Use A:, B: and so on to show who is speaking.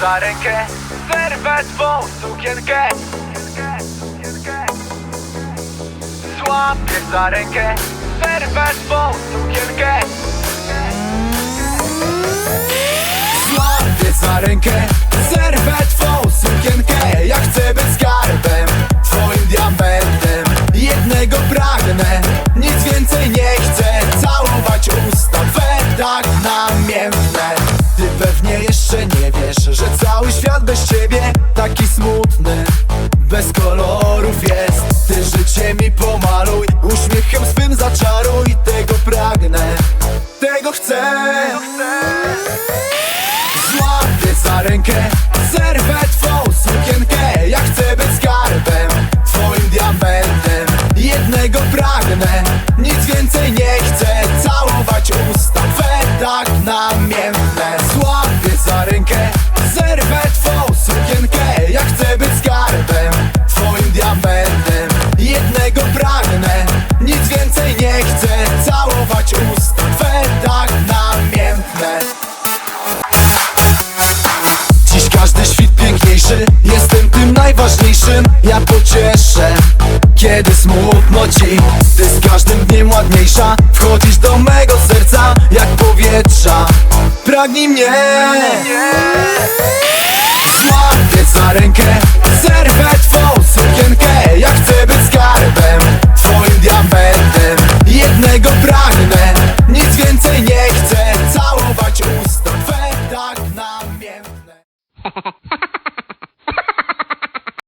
A: za rękę Zerwę twą sukienkę. Złapię za rękę Zerwę twą sukienkę. Złapię za rękę, zerwę twą sukienkę. Ja chcę być skarbem, twoim diamentem. Jednego pragnę, nic więcej nie chcę. Całować usta, we tak namiętne Ty pewnie jeszcze nie wiesz, że cały świat bez ciebie Taki smutny, bez kolorów jest. Ty życie mi pomaluj, uśmiechem swym zaczaruj. Tego pragnę, tego chcę. Złapię za rękę, zerwę twą sukienkę. Ja chcę być skarbem, twoim diamentem. Jednego pragnę, nic więcej nie chcę. Całować usta, we tak namiętne rękę, zerwę twą sukienkę Ja chcę być skarbem, twoim diamentem. Jednego pragnę, nic więcej nie chcę. Całować usta, we tak namiętne. Dziś każdy świt piękniejszy Jestem tym najważniejszym. Ja pocieszę Kiedy smutno ci. Ty z każdym dniem ładniejsza Wchodzisz do mego serca Jak powietrza Pragnij mnie. Smartec na rękę Zerwę twą sukienkę Ja chcę być skarbem Twoim diamentem. Jednego pragnę Nic więcej nie chcę. Całować usta Twe tak namiętne.